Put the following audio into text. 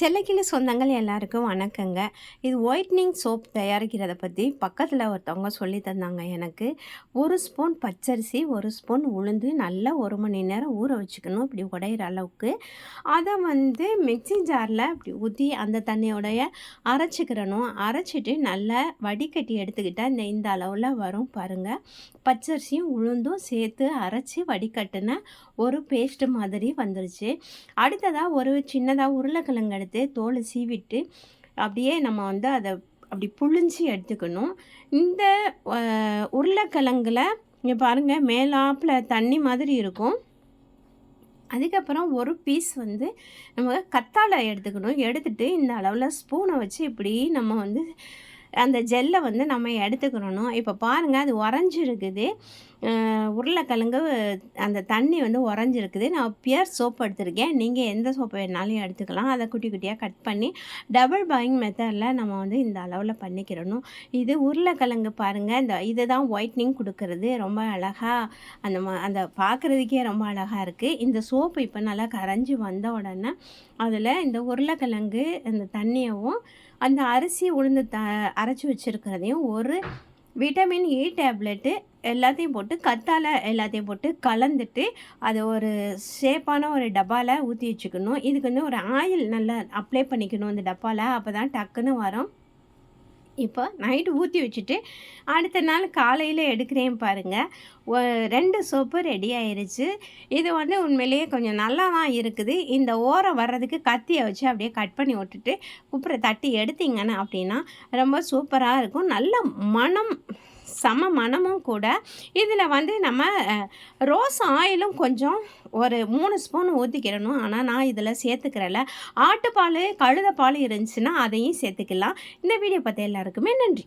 செல்லக்கிளி சொந்தங்கள் எல்லாருக்கும் வணக்கங்க. இது ஒயிட்னிங் சோப் தயாரிக்கிறத பற்றி பக்கத்தில் ஒருத்தவங்க சொல்லி தந்தாங்க எனக்கு. ஒரு ஸ்பூன் பச்சரிசி ஒரு ஸ்பூன் உளுந்து நல்லா ஒரு மணி நேரம் ஊற வச்சுக்கணும் இப்படி உடையிற அளவுக்கு. அதை வந்து மிக்சி ஜாரில் இப்படி ஊற்றி அந்த தண்ணியோடைய அரைச்சிக்கிறணும். அரைச்சிட்டு நல்லா வடிகட்டி எடுத்துக்கிட்டால் இந்த இந்த அளவில் வரும் பாருங்கள் பச்சரிசியும் உளுந்தும் சேர்த்து அரைச்சி வடிகட்டின ஒரு பேஸ்ட் மாதிரி வந்துருச்சு. அடுத்ததாக ஒரு சின்னதாக உருளைக்கிழங்கு எடுத்து தோலை சீவிட்டு அப்படியே நம்ம வந்து அதை அப்படி புழிஞ்சி எடுத்துக்கணும். இந்த அஹ், உருளைக்கிழங்குல இங்கே பாருங்கள் மேலாப்பில் தண்ணி மாதிரி இருக்கும். அதுக்கப்புறம் ஒரு பீஸ் வந்து நம்ம கத்தாழை எடுத்துக்கணும். எடுத்துட்டு இந்த அளவில் ஸ்பூனை வச்சு இப்படி நம்ம வந்து அந்த ஜெல்லை வந்து நம்ம எடுத்துக்கிறணும் இப்போ பாருங்கள் அது உறைஞ்சிருக்குது. உருளைக்கிழங்கு அந்த தண்ணி வந்து உறைஞ்சிருக்குது. நான் பியர் சோப் எடுத்திருக்கேன். நீங்கள் எந்த சோப்பு வேணாலும் எடுத்துக்கலாம். அதை குட்டி குட்டியாக கட் பண்ணி டபுள் பாயிங் மெத்தடில் நம்ம வந்து இந்த அளவில் பண்ணிக்கிறணும். இது உருளைக்கிழங்கு பாருங்கள் இந்த இதுதான் ஒயிட்னிங் கொடுக்கறது. ரொம்ப அழகாக அந்த அந்த பார்க்குறதுக்கே ரொம்ப அழகாக இருக்குது இந்த சோப்பு இப்போ நல்லா கரைஞ்சி வந்த உடனே அதில் இந்த உருளைக்கிழங்கு அந்த தண்ணியவும் அந்த அரிசி உளுந்து த அரைச்சி வச்சுருக்கிறதையும் ஒரு விட்டமின் இ டேப்லெட்டு எல்லாத்தையும் போட்டு கத்தால எல்லாத்தையும் போட்டு கலந்துட்டு அதை ஒரு ஷேப்பான ஒரு டப்பாவில் ஊற்றி வச்சுக்கணும். இதுக்கு வந்து ஒரு ஆயில் நல்லா அப்ளை பண்ணிக்கணும் அந்த டப்பாவில் அப்போ தான் டக்குன்னு வரும். இப்போ நைட்டு ஊற்றி வச்சுட்டு அடுத்த நாள் காலையில் எடுக்கிறேன் பாருங்கள் ரெண்டு சோப்பு ரெடி ஆயிடுச்சு இது வந்து உண்மையிலேயே கொஞ்சம் நல்லா தான் இருக்குது. இந்த ஓரம் வர்றதுக்கு கத்தியை வச்சு அப்படியே கட் பண்ணி விட்டுட்டு குப்புற தட்டி எடுத்தீங்கன்னா அப்படின்னா ரொம்ப சூப்பராக இருக்கும். நல்ல மனம் சம மணமும் கூட. இதில் வந்து நம்ம ரோஸ் ஆயிலும் கொஞ்சம் ஒரு மூணு ஸ்பூன் ஊற்றிக்கிறணும் ஆனால் நான் இதில் சேர்த்துக்கிறல ஆட்டுப்பால் கழுதப்பால் இருந்துச்சுன்னா அதையும் சேர்த்துக்கலாம். இந்த வீடியோ பார்த்த எல்லாருக்குமே நன்றி.